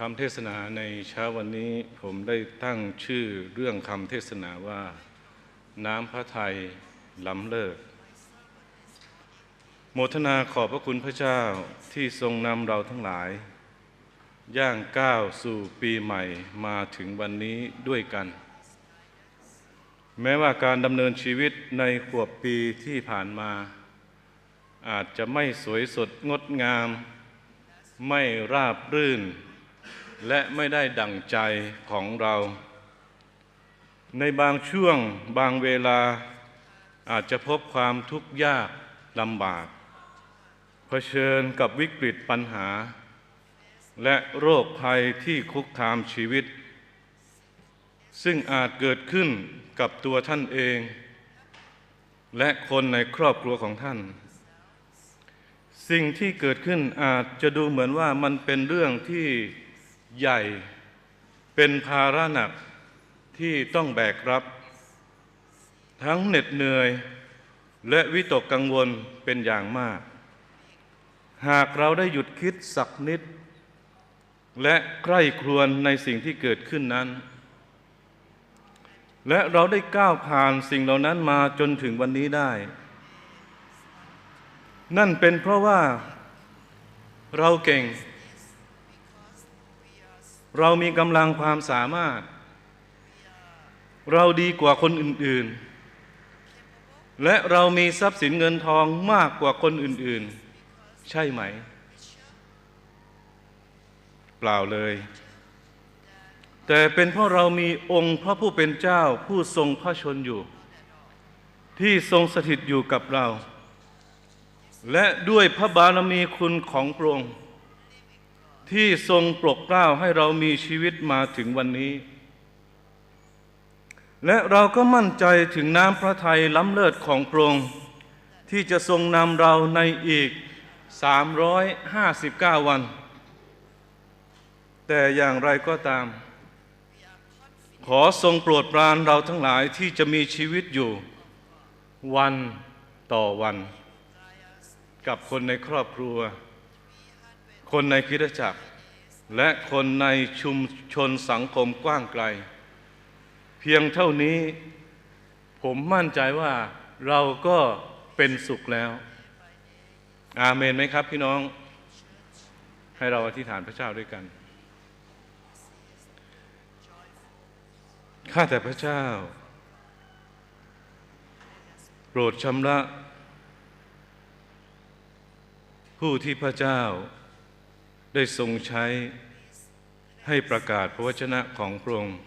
คำเทศนาในเช้าวันนี้ผมได้ตั้งชื่อเรื่องคำเทศนาว่า น้ำพระทัยล้ำเลิศโมทนาขอบพระคุณพระเจ้าที่ทรงนำเราทั้งหลาย ย่างก้าวสู่ปีใหม่มาถึงวันนี้ด้วยกัน แม้ว่าการดำเนินชีวิตในขวบปีที่ผ่านมา อาจจะไม่สวยสดงดงาม ไม่ราบรื่น และไม่ได้ดั่งใจของเรา ในบางช่วงบางเวลาอาจจะพบความทุกข์ยากลำบากเผชิญกับวิกฤตปัญหา และโรคภัยที่คุกคามชีวิต ซึ่งอาจเกิดขึ้นกับตัวท่านเอง และคนในครอบครัวของท่าน สิ่งที่เกิดขึ้นอาจจะดูเหมือนว่ามันเป็นเรื่องที่ ใหญ่ เป็นภาระหนักที่ต้องแบกรับ ทั้งเหน็ดเหนื่อย และวิตกกังวลเป็นอย่างมาก หากเราได้หยุดคิดสักนิด และใกล้ครวญในสิ่งที่เกิดขึ้นนั้น และเราได้ก้าวผ่านสิ่งเหล่านั้นมาจนถึงวันนี้ได้ นั่นเป็นเพราะว่าเราเก่ง เรามีกำลังความสามารถ เราดีกว่าคนอื่น ๆ และเรามีทรัพย์สินเงินทองมากกว่าคนอื่น ๆ ใช่ไหม เปล่าเลย แต่เป็นเพราะเรามีองค์พระผู้เป็นเจ้าผู้ทรงพระชนอยู่ ที่ทรงสถิตอยู่กับเรา และด้วยพระบารมีคุณของพระองค์ ที่ทรงปลกเกล้าให้เรามีชีวิตมาถึงวันนี้ และเราก็มั่นใจถึงน้ำพระทัยล้ำเลิศของพระองค์ที่จะทรงนำเราในอีก 359 วัน แต่อย่างไรก็ตาม ขอทรงโปรดปรานเราทั้งหลายที่จะมีชีวิตอยู่ วันต่อวัน กับคนในครอบครัว คนในคริสตจักร และคนในชุมชนสังคมกว้างไกล เพียงเท่านี้ ผมมั่นใจว่าเราก็เป็นสุขแล้ว อาเมนไหมครับพี่น้อง ให้เราอธิษฐานพระเจ้าด้วยกัน ข้าแต่พระเจ้า โปรดชำระ ผู้ที่พระเจ้า ได้ทรงใช้ให้ประกาศพระวจนะของพระองค์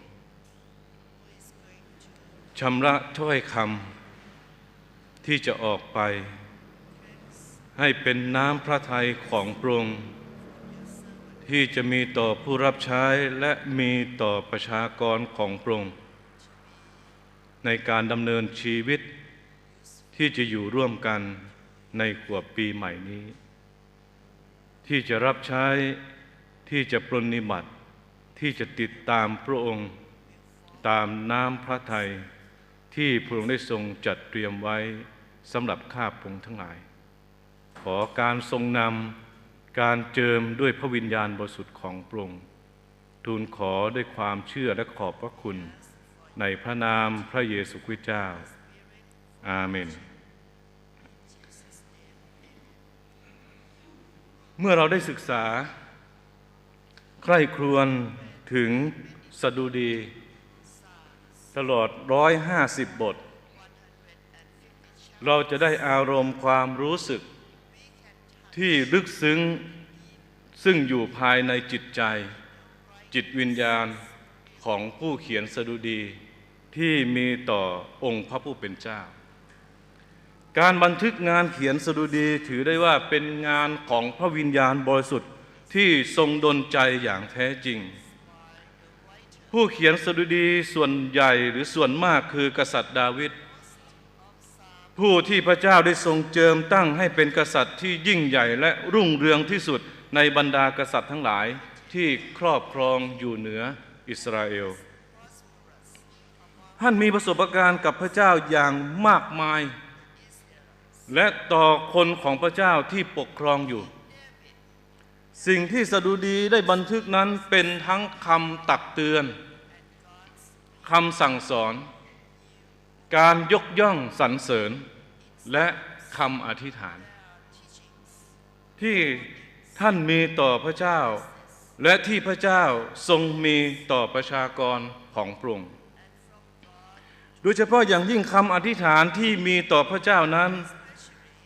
ชำระถ้อยคำที่จะออกไป ให้เป็นน้ำพระทัยของพระองค์ที่จะมีต่อผู้รับใช้และมีต่อประชากรของพระองค์ในการดำเนินชีวิตที่จะอยู่ร่วมกันในขวบปีใหม่นี้ ที่จะรับใช้ที่จะปรนนิบัติ ที่จะติดตามพระองค์ตามน้ำพระทัยที่พระองค์ได้ทรงจัดเตรียมไว้สำหรับข้าพงทั้งหลาย ขอการทรงนำการเจิมด้วยพระวิญญาณบริสุทธิ์ของพระองค์ทูลขอด้วยความเชื่อและขอบพระคุณ ในพระนามพระเยซูคริสต์เจ้า อาเมน เมื่อเราได้ศึกษา ใคร่ครวญถึงสดุดี ตลอดร้อยห้าสิบบท เราจะได้อารมณ์ความรู้สึก ที่ลึกซึ้ง ซึ่งอยู่ภายในจิตใจ จิตวิญญาณของผู้เขียนสดุดีที่มีต่อองค์พระผู้เป็นเจ้า การบันทึกงานเขียนสดุดีถือได้ว่าเป็นงานของพระวิญญาณบริสุทธิ์ที่ทรงดลใจอย่างแท้จริง ผู้เขียนสดุดีส่วนใหญ่หรือส่วนมากคือกษัตริย์ดาวิดผู้ที่พระเจ้าได้ทรงเจิมตั้งให้เป็นกษัตริย์ที่ยิ่งใหญ่และรุ่งเรืองที่สุดในบรรดากษัตริย์ทั้งหลายที่ครอบครองอยู่เหนืออิสราเอล ท่านมีประสบการณ์กับพระเจ้าอย่างมากมาย และต่อคนของพระเจ้าที่ปกครองอยู่ สิ่งที่สดุดีได้บันทึกนั้นเป็นทั้งคำตักเตือนคำสั่งสอน การยกย่องสรรเสริญ และคำอธิษฐาน ที่ท่านมีต่อพระเจ้า และที่พระเจ้าทรงมีต่อประชากรของพระองค์โดยเฉพาะอย่างยิ่งคำอธิษฐานที่มีต่อพระเจ้านั้น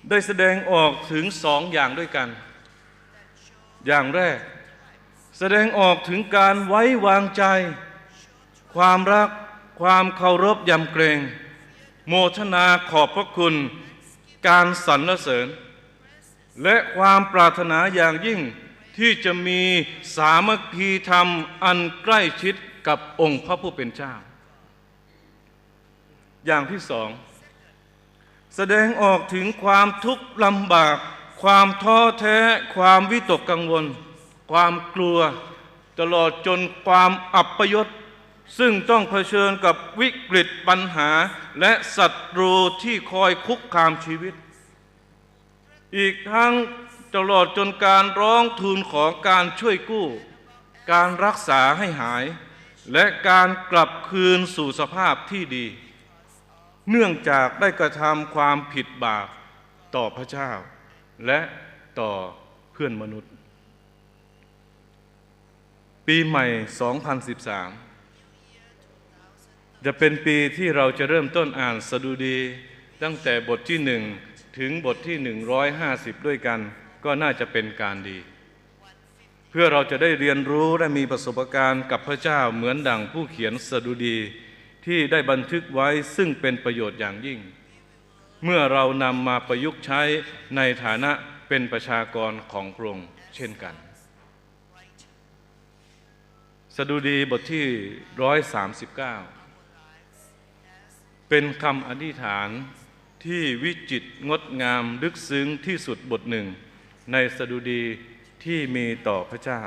ได้แสดงออกถึงสองอย่างด้วยกัน อย่างแรก แสดงออกถึงการไว้วางใจ ความรัก ความเคารพยำเกรง โมทนาขอบพระคุณ การสรรเสริญ และความปรารถนาอย่างยิ่งที่จะมีสามัคคีธรรมอันใกล้ชิดกับองค์พระผู้เป็นเจ้า อย่างที่สอง แสดงออกถึงความทุกข์ลำบาก ความท้อแท้ ความวิตกกังวล ความกลัว ตลอดจนความอับปยศซึ่งต้องเผชิญกับวิกฤตปัญหาและศัตรูที่คอยคุกคามชีวิต อีกทั้งตลอดจนการร้องทูลขอการช่วยกู้ การรักษาให้หาย และการกลับคืนสู่สภาพที่ดี เนื่องจากได้กระทำความผิดบาปต่อพระเจ้า และต่อเพื่อนมนุษย์ ปีใหม่ 2013 จะเป็นปีที่เราจะเริ่มต้นอ่านสดุดีตั้งแต่บทที่หนึ่งถึงบทที่ 150 ด้วยกัน ก็น่าจะเป็นการดี เพื่อเราจะได้เรียนรู้และมีประสบการณ์กับพระเจ้าเหมือนดังผู้เขียนสดุดี ที่ได้บันทึกไว้ซึ่งเป็นประโยชน์อย่างยิ่ง เมื่อเรานำมาประยุกต์ใช้ในฐานะเป็นประชากรของพระองค์เช่นกัน สดุดีบทที่ 139 เป็นคำอธิษฐานที่วิจิตงดงามลึกซึ้งที่สุดบทหนึ่ง ในสดุดีที่มีต่อพระเจ้า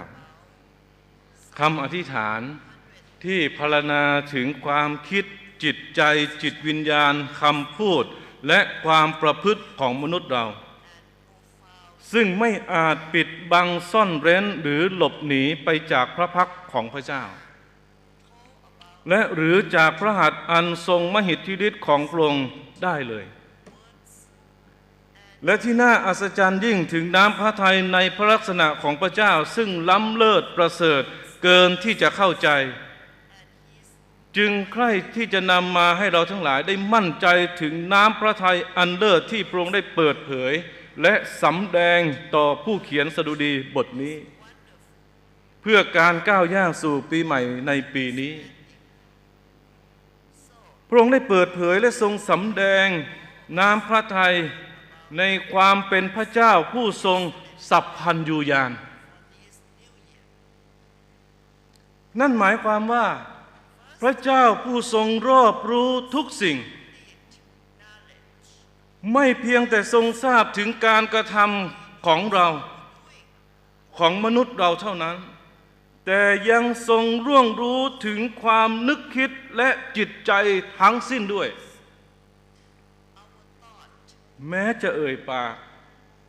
คำอธิษฐาน ที่พรรณนาถึงความคิดจิตใจจิตวิญญาณคำพูด และความประพฤติของมนุษย์เรา ซึ่งไม่อาจปิดบังซ่อนเร้นหรือหลบหนีไปจากพระพักของพระเจ้า และหรือจากพระหัตถ์อันทรงมหิทธิฤทธิ์ของพระองค์ได้เลย และที่น่าอัศจรรย์ยิ่งถึงน้ำพระทัยในพระลักษณะของพระเจ้า ซึ่งล้ำเลิศประเสริฐเกินที่จะเข้าใจ จึงใคร่ที่จะนำมาให้เราทั้งหลายได้มั่นใจถึงน้ำพระทัยอันเลิศที่พระองค์ได้เปิดเผย และสำแดงต่อผู้เขียนสดุดีบทนี้ เพื่อการก้าวย่างสู่ปีใหม่ในปีนี้ พระองค์ได้เปิดเผยและทรงสำแดงน้ำพระทัยในความเป็นพระเจ้าผู้ทรงสัพพันยูญาณนั่นหมายความว่า พระเจ้าผู้ทรงรอบรู้ทุกสิ่ง ไม่เพียงแต่ทรงทราบถึงการกระทำของเราของมนุษย์เราเท่านั้น แต่ยังทรงร่วงรู้ถึงความนึกคิดและจิตใจทั้งสิ้นด้วย แม้จะเอ่ยปาก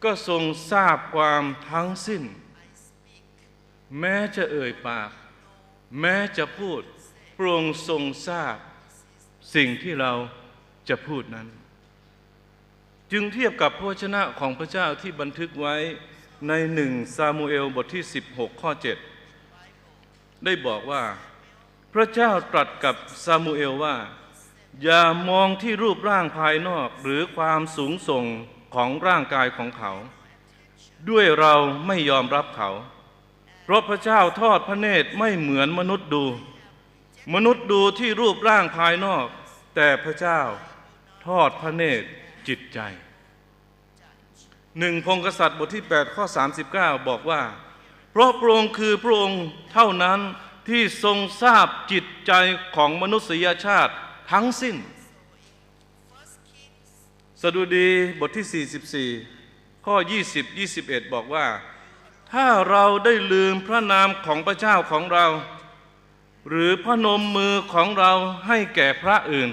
ก็ทรงทราบความทั้งสิ้น แม้จะเอ่ยปาก แม้จะพูด พระองค์ทรงทราบสิ่งที่เราจะพูดนั้น จึงเทียบกับพระวจนะของพระเจ้าที่บันทึกไว้ในหนึ่งซามูเอลบทที่ 16 ข้อ 7 ได้บอกว่า พระเจ้าตรัสกับซามูเอลว่า อย่ามองที่รูปร่างภายนอกหรือความสูงส่งของร่างกายของเขา ด้วยเราไม่ยอมรับเขา เพราะพระเจ้าทอดพระเนตรไม่เหมือนมนุษย์ดู มนุษย์ดูที่รูปร่างภายนอก แต่พระเจ้าทอดพระเนตรจิตใจหนึ่งพงกษัตริย์บทที่ 8 ข้อ 39 บอกว่า เพราะพระองค์คือพระองค์เท่านั้นที่ทรงทราบจิตใจของมนุษยชาติทั้งสิ้น สดุดีบทที่ 44 ข้อ 20 21 บอกว่า ถ้าเราได้ลืมพระนามของพระเจ้าของเรา หรือพนมมือของเราให้แก่พระอื่น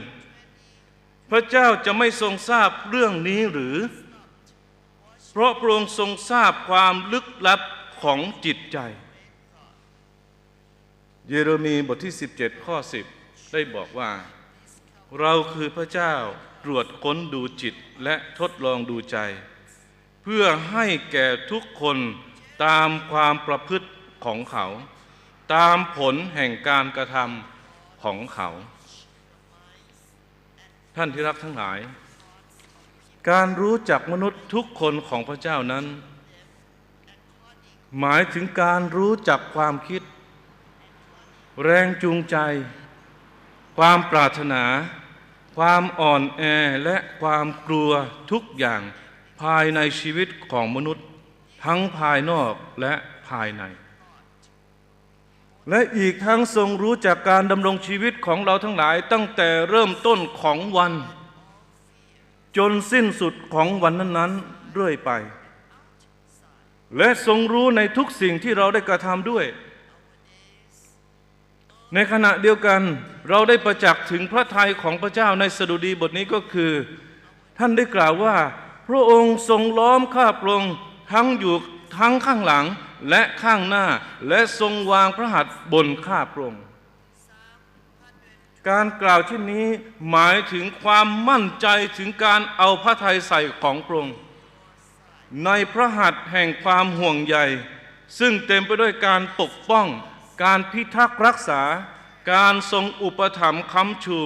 พระเจ้าจะไม่ทรงทราบเรื่องนี้หรือ เพราะพระองค์ทรงทราบความลึกลับขของจิตใจ เยเรมีบทที่ 17 ข้อ 10 ได้บอกว่า เราคือพระเจ้าตรวจค้นดูจิตและทดลองดูใจ เพื่อให้แก่ทุกคนตามความประพฤติของเขา ตามผลแห่งการกระทำของเขา ท่านที่รักทั้งหลาย การรู้จักมนุษย์ทุกคนของพระเจ้านั้น หมายถึงการรู้จักความคิด แรงจูงใจ ความปรารถนา ความอ่อนแอและความกลัวทุกอย่างภายในชีวิตของมนุษย์ ทั้งภายนอกและภายใน และอีกทั้งทรงรู้จักการดำรงชีวิตของเราทั้งหลายตั้งแต่เริ่มต้นของวัน จนสิ้นสุดของวันนั้นๆเรื่อยไป และทรงรู้ในทุกสิ่งที่เราได้กระทำด้วย ในขณะเดียวกันเราได้ประจักษ์ถึงพระทัยของพระเจ้าในสดุดีบทนี้ก็คือ ท่านได้กล่าวว่า พระองค์ทรงล้อมข้าพระองค์ทั้งอยู่ทั้งข้างหลัง และข้างหน้าและทรงวางพระหัตถ์บนข้าพระองค์การกล่าวเช่นนี้หมายถึงความมั่นใจถึงการเอาพระทัยใส่ของพระองค์ในพระหัตถ์แห่งความห่วงใยซึ่งเต็มไปด้วยการปกป้อง การพิทักษ์รักษา การทรงอุปถัมภ์ค้ำชู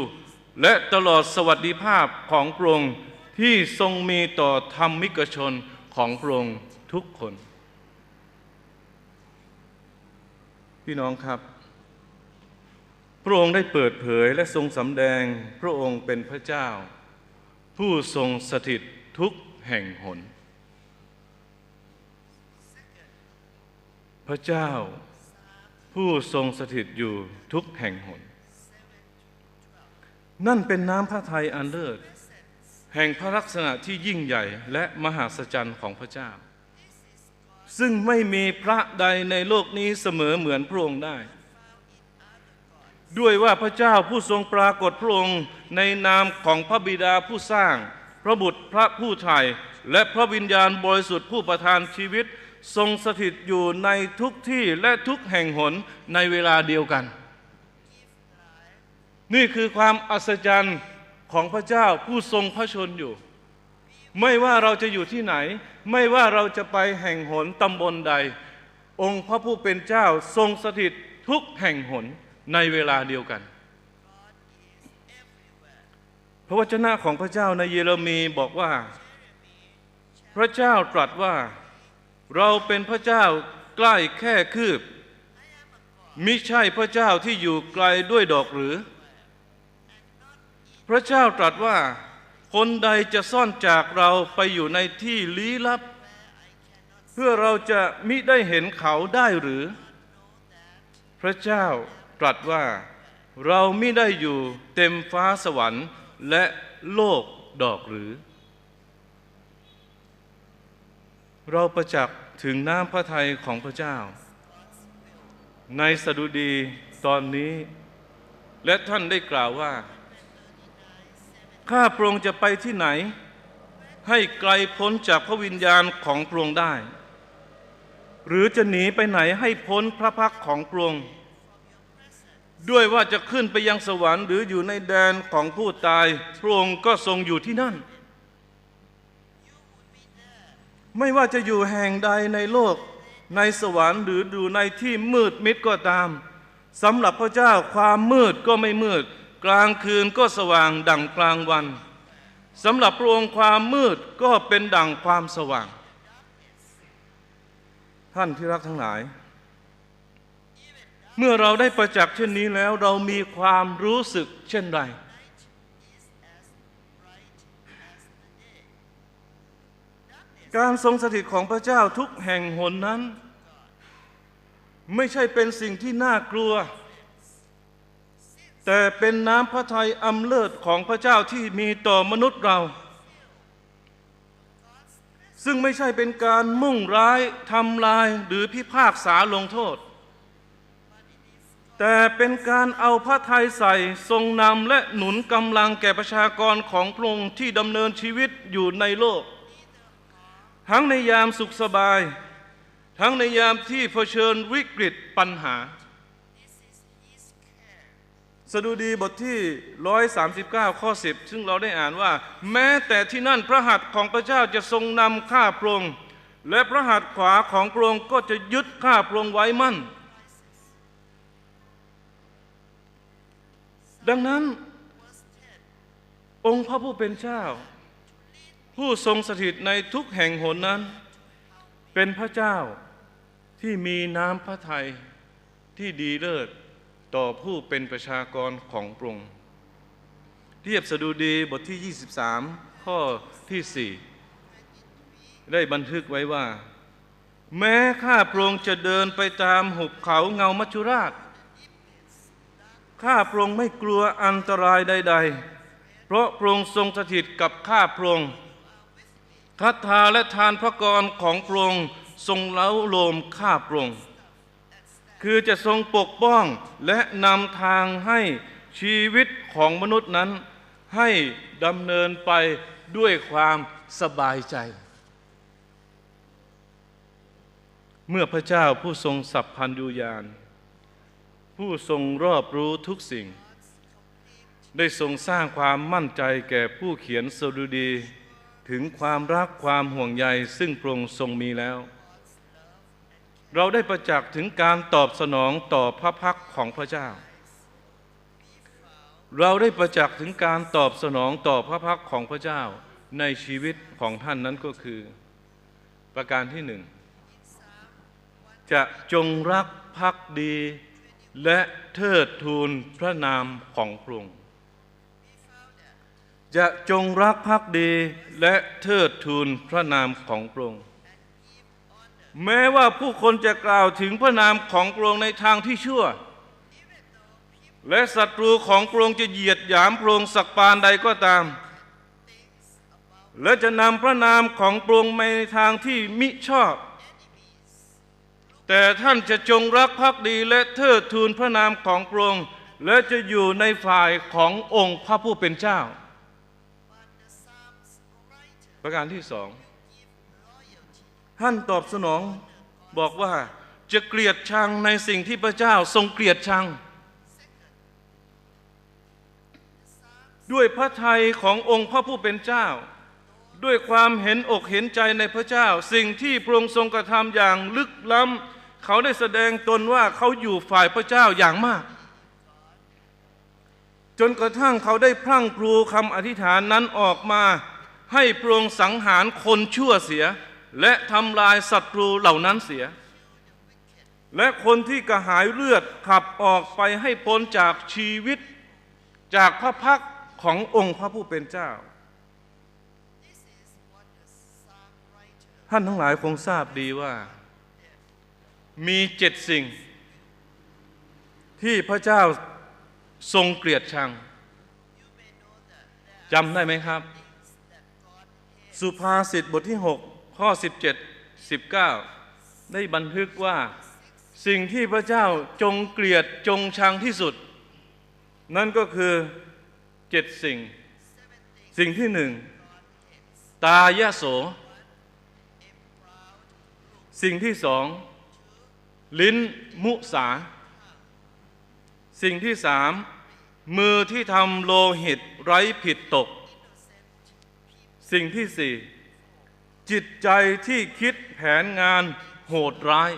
และตลอดสวัสดิภาพของพระองค์ที่ทรงมีต่อธรรมิกชนของพระองค์ทุกคน พี่น้องครับ พระองค์ได้เปิดเผยและทรงสำแดงพระองค์เป็นพระเจ้า ผู้ทรงสถิตทุกแห่งหน พระเจ้าผู้ทรงสถิตอยู่ทุกแห่งหน นั่นเป็นน้ำพระทัยอันเลิศแห่งพระลักษณะที่ยิ่งใหญ่และมหาศจรรย์ของพระเจ้า ซึ่งไม่มีพระใดในโลกนี้เสมอเหมือนพระองค์ได้ ด้วยว่าพระเจ้าผู้ทรงปรากฏพระองค์ในนามของพระบิดาผู้สร้าง พระบุตรพระผู้ไถ่และพระวิญญาณบริสุทธิ์ผู้ประทานชีวิต ทรงสถิตอยู่ในทุกที่และทุกแห่งหนในเวลาเดียวกัน นี่คือความอัศจรรย์ของพระเจ้าผู้ทรงพระชนอยู่ ไม่ว่าเราจะอยู่ที่ไหน ไม่ว่าเราจะไปแห่งหนตำบลใด องค์พระผู้เป็นเจ้าทรงสถิตทุกแห่งหนในเวลาเดียวกันพระวจนะของพระเจ้าในเยเรมีบอกว่า พระเจ้าตรัสว่า เราเป็นพระเจ้าใกล้แค่คืบมิใช่พระเจ้าที่อยู่ไกลด้วยดอกหรือ พระเจ้าตรัสว่า คนใดจะซ่อนจากเราไปอยู่ในที่ลี้ลับ เพื่อเราจะมิได้เห็นเขาได้หรือ พระเจ้าตรัสว่าเรามิได้อยู่เต็มฟ้าสวรรค์และโลกดอกหรือ เราประจักษ์ถึงน้ำพระทัยของพระเจ้า ในสดุดีตอนนี้ และท่านได้กล่าวว่า ข้าพระองค์จะไปที่ไหน ให้ไกลพ้นจากพระวิญญาณของพระองค์ได้ หรือจะหนีไปไหนให้พ้นพระพักของพระองค์ด้วยว่าจะขึ้นไปยังสวรรค์หรืออยู่ในแดนของผู้ตาย พระองค์ก็ทรงอยู่ที่นั่น ไม่ว่าจะอยู่แห่งใดในโลก ในสวรรค์หรืออยู่ในที่มืดมิดก็ตามสำหรับพระเจ้าความมืดก็ไม่มืด กลางคืนก็สว่างดั่งกลางวันสำหรับพระองค์ความมืดก็เป็นดั่งความสว่าง ท่านที่รักทั้งหลาย เมื่อเราได้ประจักษ์เช่นนี้แล้วเรามีความรู้สึกเช่นไรการทรงสถิตของพระเจ้าทุกแห่งหนนั้น ไม่ใช่เป็นสิ่งที่น่ากลัว แต่เป็นน้ำพระทัยอำเลิศของพระเจ้าที่มีต่อมนุษย์เรา ซึ่งไม่ใช่เป็นการมุ่งร้ายทำลายหรือพิพากษาลงโทษ แต่เป็นการเอาพระทัยใส่ทรงนำและหนุนกำลังแก่ประชากรของพระองค์ที่ดำเนินชีวิตอยู่ในโลก ทั้งในยามสุขสบาย ทั้งในยามที่เผชิญวิกฤตปัญหา สดุดีบทที่ 139 ข้อ 10 ซึ่งเราได้อ่านว่า แม้แต่ที่นั่นพระหัตถ์ของพระเจ้าจะทรงนำข้าพระองค์และพระหัตถ์ขวาของพระองค์ก็จะยึดข้าพระองค์ไว้มั่น ดังนั้น องค์พระผู้เป็นเจ้า ผู้ทรงสถิตในทุกแห่งหนนั้น เป็นพระเจ้าที่มีน้ำพระทัยที่ดีเลิศ ต่อผู้เป็นประชากรของพระองค์เทียบสดุดีบทที่ 23 ข้อที่ 4 ได้บันทึกไว้ว่า แม้ข้าพระองค์จะเดินไปตามหุบเขาเงามัจจุราช ข้าพระองค์ไม่กลัวอันตรายใด ๆ เพราะพระองค์ทรงสถิตกับข้าพระองค์คัทธาและทานพระกรของพระองค์ทรงเล้าโลมข้าพระองค์ คือจะทรงปกป้องและนำทางให้ชีวิตของมนุษย์นั้น ให้ดำเนินไปด้วยความสบายใจ เมื่อพระเจ้าผู้ทรงสัพพันยูญาณ ผู้ทรงรอบรู้ทุกสิ่ง ได้ทรงสร้างความมั่นใจแก่ผู้เขียนสดุดี ถึงความรักความห่วงใยซึ่งพระองค์ทรงมีแล้ว เราได้ประจักษ์ถึงการตอบสนองต่อพระพักของพระเจ้า เราได้ประจักษ์ถึงการตอบสนองต่อพระพักของพระเจ้าในชีวิตของท่านนั้นก็คือ ประการที่หนึ่ง จะจงรักภักดี และเทิดทูนพระนามของพระองค์จะจงรักภักดีและเทิดทูนพระนามของพระองค์ แม้ว่าผู้คนจะกล่าวถึงพระนามของพระองค์ในทางที่ชั่ว และศัตรูของพระองค์จะเหยียดหยามพระองค์สักปานใดก็ตาม และจะนำพระนามของพระองค์ในทางที่มิชอบ แต่ท่านจะจงรักภักดีและเทิดทูนพระนามของพระองค์และจะอยู่ในฝ่ายขององค์พระผู้เป็นเจ้า ประการที่สอง ท่านตอบสนองบอกว่าจะเกลียดชังในสิ่งที่พระเจ้าทรงเกลียดชัง ด้วยพระทัยขององค์พระผู้เป็นเจ้า ด้วยความเห็นอกเห็นใจในพระเจ้า สิ่งที่พระองค์ทรงกระทำอย่างลึกล้ำเขาได้แสดงตนว่าเขาอยู่ฝ่ายพระเจ้าอย่างมาก จนกระทั่งเขาได้พรั่งพรูคำอธิษฐานนั้นออกมา ให้พระองค์สังหารคนชั่วเสีย และทำลายศัตรูเหล่านั้นเสีย และคนที่กระหายเลือดขับออกไปให้พ้นจากชีวิตจากพระพักขององค์พระผู้เป็นเจ้า ท่านทั้งหลายคงทราบดีว่า มีเจ็ดสิ่ง ที่พระเจ้าทรงเกลียดชังจำได้ไหมครับ สุภาษิตบทที่ 6 ข้อ 17 19 ได้บันทึกว่าสิ่งที่พระเจ้าจงเกลียดจงชังที่สุด นั่นก็คือเจ็ดสิ่ง สิ่งที่หนึ่งตายโส สิ่งที่สองลิ้นมุสา สิ่งที่สามมือที่ทำโลหิตไร้ผิดตก สิ่งที่สี่ จิตใจที่คิดแผนงานโหดร้าย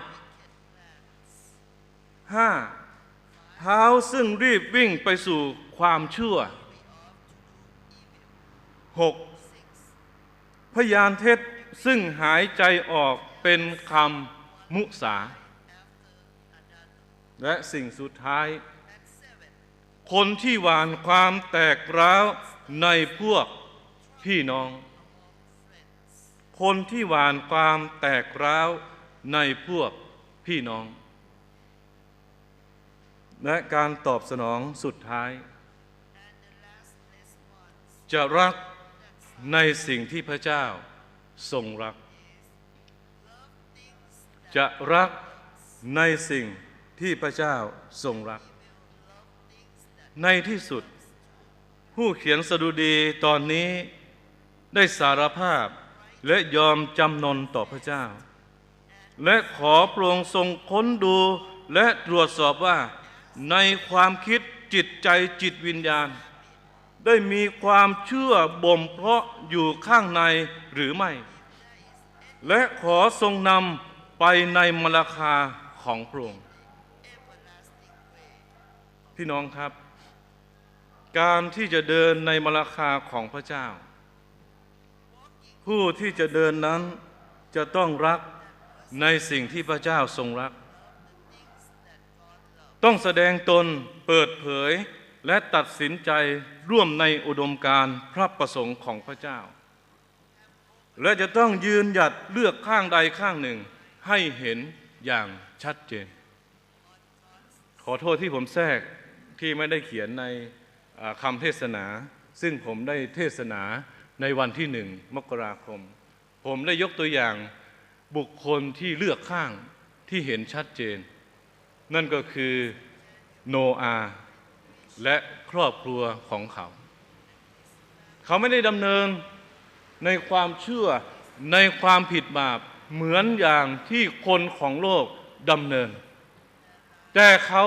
ห้าเท้าซึ่งรีบวิ่งไปสู่ความชั่วหกพยานเท็จซึ่งหายใจออกเป็นคำมุสา และสิ่งสุดท้าย คนที่หวานความแตกร้าวในพวกพี่น้อง คนที่หวานความแตกร้าวในพวกพี่น้อง และการตอบสนองสุดท้าย จะรักในสิ่งที่พระเจ้าทรงรัก จะรักในสิ่งที่พระเจ้าทรงรัก ในที่สุด ผู้เขียนสดุดีตอนนี้ได้สารภาพ และยอมจำนนต่อพระเจ้า และขอพระองค์ทรงค้นดูและตรวจสอบว่า ในความคิดจิตใจจิตวิญญาณ ได้มีความเชื่อบ่มเพาะอยู่ข้างในหรือไม่ และขอทรงนำไปในมรคาของพระองค์พี่น้องครับ การที่จะเดินในมรคาของพระเจ้า ผู้ที่จะเดินนั้นจะต้องรักในสิ่งที่พระเจ้าทรงรัก ต้องแสดงตนเปิดเผยและตัดสินใจร่วมในอุดมการณ์พระประสงค์ของพระเจ้า และจะต้องยืนหยัดเลือกข้างใดข้างหนึ่งให้เห็นอย่างชัดเจน ขอโทษที่ผมแทรกที่ไม่ได้เขียนในคำเทศนา ซึ่งผมได้เทศนา ในวันที่หนึ่งมกราคม ผมได้ยกตัวอย่างบุคคลที่เลือกข้างที่เห็นชัดเจน นั่นก็คือโนอาห์และครอบครัวของเขา เขาไม่ได้ดำเนินในความเชื่อในความผิดบาปเหมือนอย่างที่คนของโลกดำเนิน แต่เขา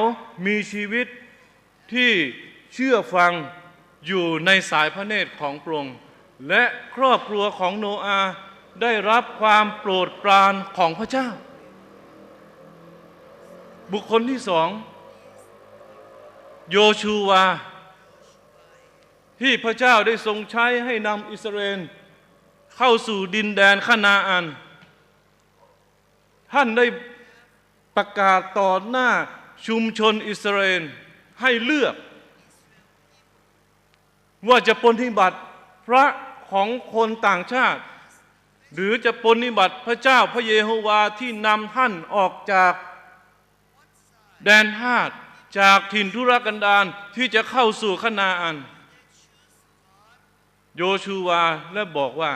มีชีวิตที่เชื่อฟังอยู่ในสายพระเนตรของพระองค์ และครอบครัวของโนอาห์ได้รับความโปรดปรานของพระเจ้า บุคคลที่สองโยชูวา ที่พระเจ้าได้ทรงใช้ให้นำอิสราเอลเข้าสู่ดินแดนคานาอัน ท่านได้ประกาศต่อหน้าชุมชนอิสราเอลให้เลือก ว่าจะปฏิบัติ พระของคนต่างชาติ หรือจะปฏิบัติพระเจ้าพระเยโฮวาที่นำท่านออกจากแดนทาสจากถิ่นทุรกันดารที่จะเข้าสู่คณาอัน โยชูวาและบอกว่า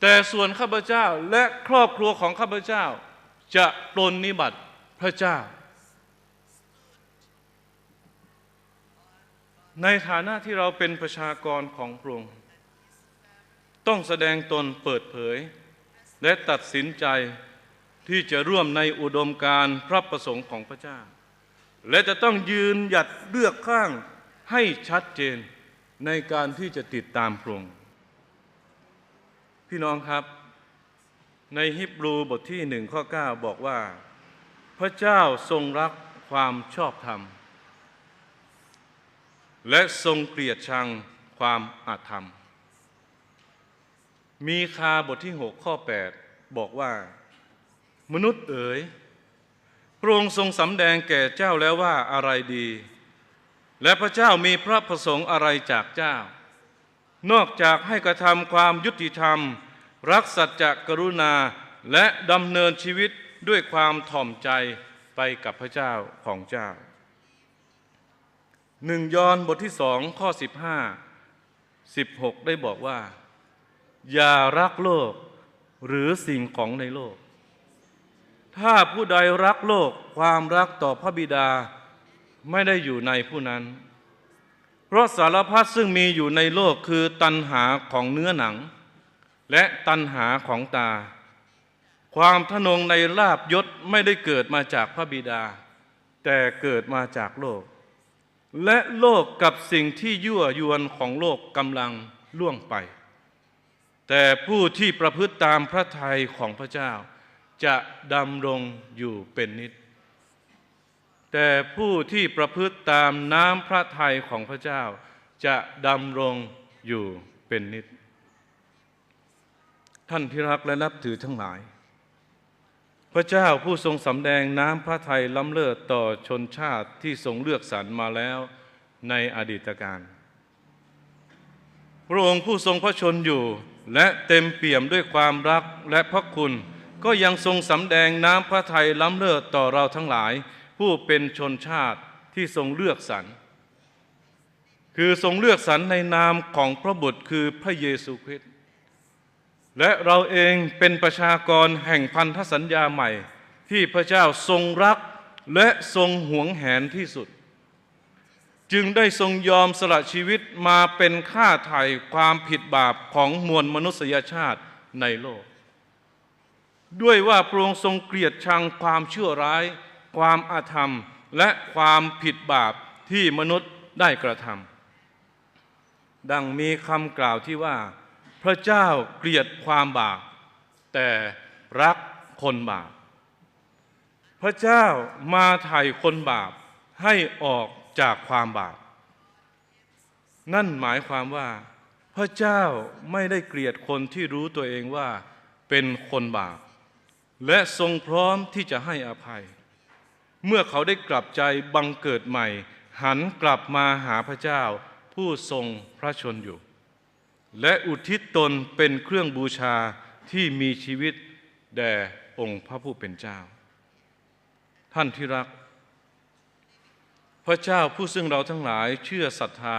แต่ส่วนข้าพเจ้าและครอบครัวของข้าพเจ้าจะปรนนิบัติพระเจ้า ในฐานะที่เราเป็นประชากรของพระองค์ต้องแสดงตนเปิดเผย และตัดสินใจที่จะร่วมในอุดมการพระประสงค์ของพระเจ้า และจะต้องยืนหยัดเลือกข้างให้ชัดเจนในการที่จะติดตามพระองค์พี่น้องครับ ในฮิบรูบทที่หนึ่งข้อ 9 บอกว่า พระเจ้าทรงรักความชอบธรรม และทรงเกลียดชังความอาธรรม มีคาบทที่ 6 ข้อ 8 บอกว่า มนุษย์เอ๋ยพระองค์ทรงสำแดงแก่เจ้าแล้วว่าอะไรดี และพระเจ้ามีพระประสงค์อะไรจากเจ้า นอกจากให้กระทำความยุติธรรม รักสัจจะกรุณาและดำเนินชีวิตด้วยความถ่อมใจไปกับพระเจ้าของเจ้า หนึ่งยอห์นบทที่สองข้อสิบห้าสิบหกได้บอกว่า อย่ารักโลกหรือสิ่งของในโลก ถ้าผู้ใดรักโลกความรักต่อพระบิดาไม่ได้อยู่ในผู้นั้น เพราะสารพัดซึ่งมีอยู่ในโลกคือตัณหาของเนื้อหนัง และตัณหาของตา ความทะนงในลาบยศไม่ได้เกิดมาจากพระบิดา แต่เกิดมาจากโลก และโลกกับสิ่งที่ยั่วยวนของโลกกำลังล่วงไป แต่ผู้ที่ประพฤติตามพระทัยของพระเจ้า จะดำรงอยู่เป็นนิจแต่ผู้ที่ประพฤติตามน้ำพระทัยของพระเจ้า จะดำรงอยู่เป็นนิจท่านที่รักและนับถือทั้งหลาย พระเจ้าผู้ทรงสำแดงน้ำพระทัยล้ำเลิศต่อชนชาติที่ทรงเลือกสรรมาแล้วในอดีตการ พระองค์ผู้ทรงพระชนอยู่และเต็มเปี่ยมด้วยความรักและพระคุณ ก็ยังทรงสำแดงน้ำพระทัยล้ำเลิศต่อเราทั้งหลาย ผู้เป็นชนชาติที่ทรงเลือกสรรคือทรงเลือกสรรในนามของพระบุตรคือพระเยซูคริสต และเราเองเป็นประชากรแห่งพันธสัญญาใหม่ ที่พระเจ้าทรงรักและทรงหวงแหนที่สุด จึงได้ทรงยอมสละชีวิตมาเป็นค่าไถ่ความผิดบาปของมวลมนุษยชาติในโลก ด้วยว่าพระองค์ทรงเกลียดชังความชั่วร้าย ความอาธรรมและความผิดบาปที่มนุษย์ได้กระทำดังมีคำกล่าวที่ว่า พระเจ้าเกลียดความบาปแต่รักคนบาป พระเจ้ามาไถ่คนบาปให้ออกจากความบาป นั่นหมายความว่า พระเจ้าไม่ได้เกลียดคนที่รู้ตัวเองว่าเป็นคนบาป และทรงพร้อมที่จะให้อภัย เมื่อเขาได้กลับใจบังเกิดใหม่ หันกลับมาหาพระเจ้าผู้ทรงพระชนอยู่ และอุทิศตนเป็นเครื่องบูชาที่มีชีวิตแด่องค์พระผู้เป็นเจ้า ท่านที่รัก พระเจ้าผู้ซึ่งเราทั้งหลายเชื่อศรัทธา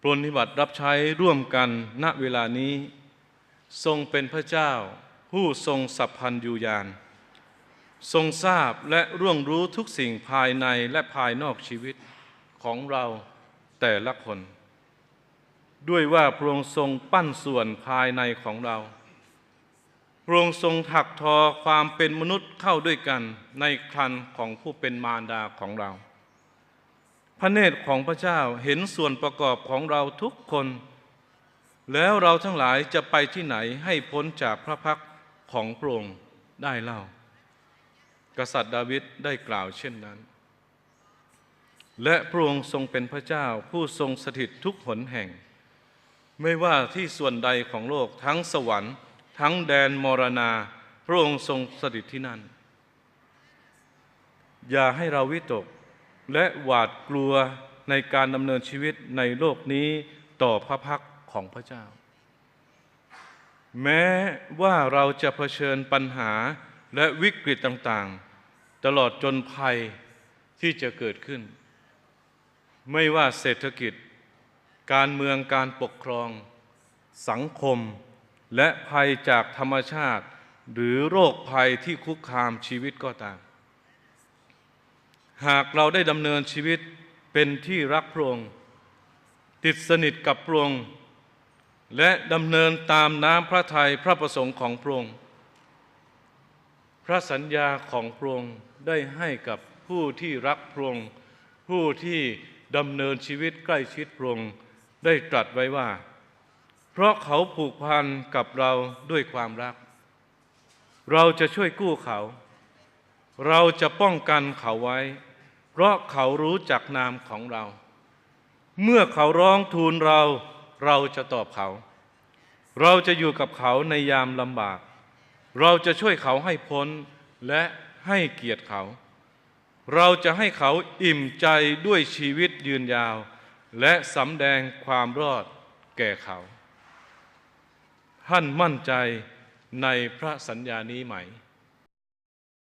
ปรนนิบัติรับใช้ร่วมกันณเวลานี้ ทรงเป็นพระเจ้า ผู้ทรงสัพพันยูยาน ทรงทราบและร่วงรู้ทุกสิ่งภายในและภายนอกชีวิตของเราแต่ละคน ด้วยว่าพระองค์ทรงปั้นส่วนภายในของเรา พระองค์ทรงถักทอความเป็นมนุษย์เข้าด้วยกันในครันของผู้เป็นมารดาของเรา พระเนตรของพระเจ้าเห็นส่วนประกอบของเราทุกคน แล้วเราทั้งหลายจะไปที่ไหนให้พ้นจากพระพักของพระองค์ได้เล่า กษัตริย์ดาวิดได้กล่าวเช่นนั้น และพระองค์ทรงเป็นพระเจ้าผู้ทรงสถิตทุกหนแห่ง ไม่ว่าที่ส่วนใดของโลกทั้งสวรรค์ ทั้งแดนมรณา พระองค์ทรงสถิตที่นั่น อย่าให้เราวิตกและหวาดกลัวในการดำเนินชีวิตในโลกนี้ต่อพระพักของพระเจ้า แม้ว่าเราจะเผชิญปัญหาและวิกฤตต่างๆ ตลอดจนภัยที่จะเกิดขึ้น ไม่ว่าเศรษฐกิจ การเมืองการปกครอง สังคม และภัยจากธรรมชาติ หรือโรคภัยที่คุกคามชีวิตก็ตาม หากเราได้ดำเนินชีวิตเป็นที่รักพระองค์ติดสนิทกับพระองค์และดำเนินตามน้ำพระทัยพระประสงค์ของพระองค์พระสัญญาของพระองค์ได้ให้กับผู้ที่รักพระองค์ผู้ที่ดำเนินชีวิตใกล้ชิดพระองค์ ได้ตรัสไว้ว่า เพราะเขาผูกพันกับเราด้วยความรัก เราจะช่วยกู้เขา เราจะป้องกันเขาไว้ เพราะเขารู้จักนามของเรา เมื่อเขาร้องทูลเราเราจะตอบเขา เราจะอยู่กับเขาในยามลำบาก เราจะช่วยเขาให้พ้นและให้เกียรติเขา เราจะให้เขาอิ่มใจด้วยชีวิตยืนยาว และสำแดงความรอดแก่เขา ท่านมั่นใจในพระสัญญานี้ไหม